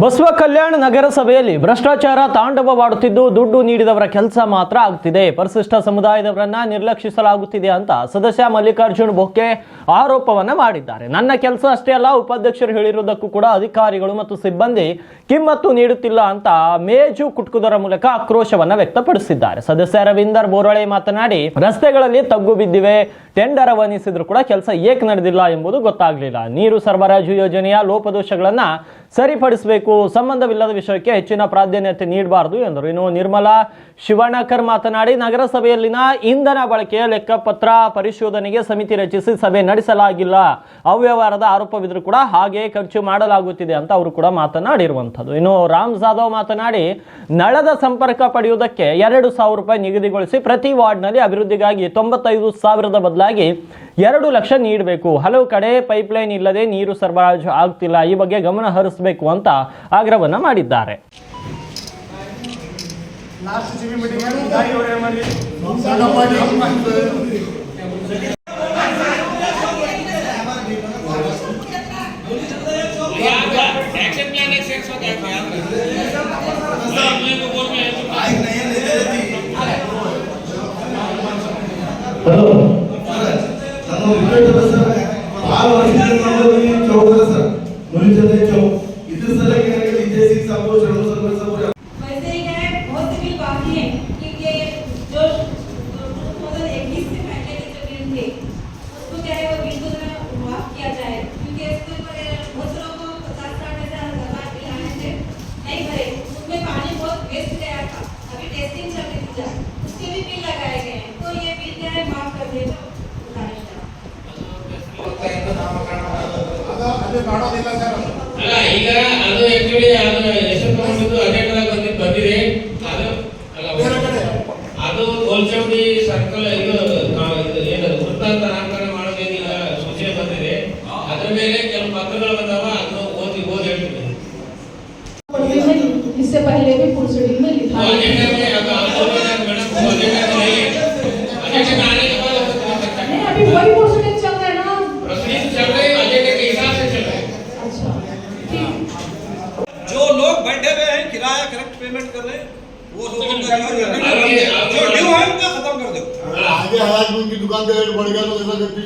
ಬಸವ ಕಲ್ಯಾಣ ನಗರಸಭೆಯಲ್ಲಿ ಭ್ರಷ್ಟಾಚಾರ ತಾಂಡವವಾಡುತ್ತಿದ್ದು ದುಡ್ಡು ನೀಡಿದವರ ಕೆಲಸ ಮಾತ್ರ ಆಗ್ತಿದೆ. ಪರಿಶಿಷ್ಟ ಸಮುದಾಯದವರನ್ನ ನಿರ್ಲಕ್ಷಿಸಲಾಗುತ್ತಿದೆ ಅಂತ ಸದಸ್ಯ ಮಲ್ಲಿಕಾರ್ಜುನ್ ಬೊಕ್ಕೆ ಆರೋಪವನ್ನ ಮಾಡಿದ್ದಾರೆ. ನನ್ನ ಕೆಲಸ ಅಷ್ಟೇ ಅಲ್ಲ, ಉಪಾಧ್ಯಕ್ಷರು ಹೇಳಿರುವುದಕ್ಕೂ ಕೂಡ ಅಧಿಕಾರಿಗಳು ಮತ್ತು ಸಿಬ್ಬಂದಿ ಕಿಮ್ಮತ್ತು ನೀಡುತ್ತಿಲ್ಲ ಅಂತ ಮೇಜು ಕುಟ್ಕುದರ ಮೂಲಕ ಆಕ್ರೋಶವನ್ನ ವ್ಯಕ್ತಪಡಿಸಿದ್ದಾರೆ. ಸದಸ್ಯ ರವೀಂದರ್ ಬೋರಳೆ ಮಾತನಾಡಿ, ರಸ್ತೆಗಳಲ್ಲಿ ತಗ್ಗು ಬಿದ್ದಿವೆ. ಟೆಂಡರ್ ಅವನಿಸಿದ್ರು ಕೂಡ ಕೆಲಸ ಏಕೆ ನಡೆದಿಲ್ಲ ಎಂಬುದು ಗೊತ್ತಾಗಲಿಲ್ಲ. ನೀರು ಸರಬರಾಜು ಯೋಜನೆಯ ಲೋಪದೋಷಗಳನ್ನ ಸರಿಪಡಿಸಬೇಕು ಸಂಬಂಧವಿಲ್ಲದ ವಿಷಯಕ್ಕೆ ಹೆಚ್ಚಿನ ಪ್ರಾಧಾನ್ಯತೆ ನೀಡಬಾರದು ಎಂದರು. ಇನ್ನು ನಿರ್ಮಲಾ ಶಿವಣಕರ್ ಮಾತನಾಡಿ, ನಗರಸಭೆಯಲ್ಲಿನ ಇಂಧನ ಬಳಕೆಯ ಲೆಕ್ಕಪತ್ರ ಪರಿಶೋಧನೆಗೆ ಸಮಿತಿ ರಚಿಸಿ ಸಭೆ ನಡೆಸಲಾಗಿಲ್ಲ. ಅವ್ಯವಹಾರದ ಆರೋಪವಿದ್ರೂ ಕೂಡ ಹಾಗೆ ಖರ್ಚು ಮಾಡಲಾಗುತ್ತಿದೆ ಅಂತ ಅವರು ಕೂಡ ಮಾತನಾಡಿರುವಂಥದ್ದು. ಇನ್ನು ರಾಮ್ ಜಾಧವ್ ಮಾತನಾಡಿ, ನಳದ ಸಂಪರ್ಕ ಪಡೆಯುವುದಕ್ಕೆ ಎರಡು ಸಾವಿರ ರೂಪಾಯಿ ನಿಗದಿಗೊಳಿಸಿ ಪ್ರತಿ ವಾರ್ಡ್ನಲ್ಲಿ ಅಭಿವೃದ್ಧಿಗಾಗಿ ತೊಂಬತ್ತೈದು ಸಾವಿರದ ಬದಲಾಗಿ ಎರಡು ಲಕ್ಷ ನೀಡಬೇಕು. ಹಲವು ಕಡೆ ಪೈಪ್ಲೈನ್ ಇಲ್ಲದೆ ನೀರು ಸರಬರಾಜು ಆಗ್ತಿಲ್ಲ. ಈ ಬಗ್ಗೆ ಗಮನ ಹರಿಸಬೇಕು ಅಂತ ಆಗ್ರಹವನ್ನ ಮಾಡಿದ್ದಾರೆ. ಲಾಸ್ಟ್ ಜಿಬಿ ಮೀಟಿಂಗ್ ದಾರಿ ಹೊರೆ ಮಾಡಿ एक्शन प्लान एक सेक्स होता है अगले को बोल में ನಮ್ಮ ವಿಕೇಟ್ ಸರ್ ಭಾಳ ವರ್ಷದಿಂದ ನಾವು ಈ ಚೌಕ ಸರ್ ಮುನಿಜತೆ ಚೌಕ್ ಇದ್ರ ಸಲಕ್ಕೆ ನನಗೆ ವಿಜಯ್ ಸಿಂಗ್ ಸಾಬು ಶರಣು ಸರ್ವ ಸಾಬು वैसे ही क्या है बहुत से बिल बाकी हैं क्योंकि जो 2021 से पहले के जो बिल थे उसको क्या है वो बिल को जरा माफ किया जाए क्योंकि इसके ऊपर बहुत से लोगों को पचास साठ हजार हजार बिल आए थे नहीं भरे उसमें पानी बहुत वेस्ट गया था अभी टेस्टिंग चल रही थी जब उसके भी बिल लगाए गए हैं तो ये बिल क्या है माफ कर दे ಮಾಡೋದಿಲ್ಲ ಸರ್. ಅಲ್ಲ ಈಗ ಅದು ಆಕ್ಚುಲಿ ಅದು ಹೆಸರು ತಗೊಂಡಿದ್ದು ಅಜೆಂಡಾ ಬಂದಿದ್ದು ಬಂದಿದೆ. ಅದು ಅಲ್ಲ ಬೇರೆ ಕಡೆ. ಅದು ಗೋಲ್ಚೌಡಿ ಸರ್ಕಲ್ ಇದು ನಾವು ಇದು ಏನು ವೃತ್ತಾಂತ ನಾಮಕರಣ ಮಾಡೋದೇನಿಲ್ಲ ಸೂಚನೆ ಬಂದಿದೆ. ಅದ್ರ ಮೇಲೆ ಕೆಲವು ಪತ್ರಗಳು ಬಂದಾವ किराया करेक्ट पेमेंट कर रहे हैं वो लोगों का जो ड्यू है उनका खत्म कर दो। आगे में की दुकान का रेट बढ़ गया तो ऐसा करती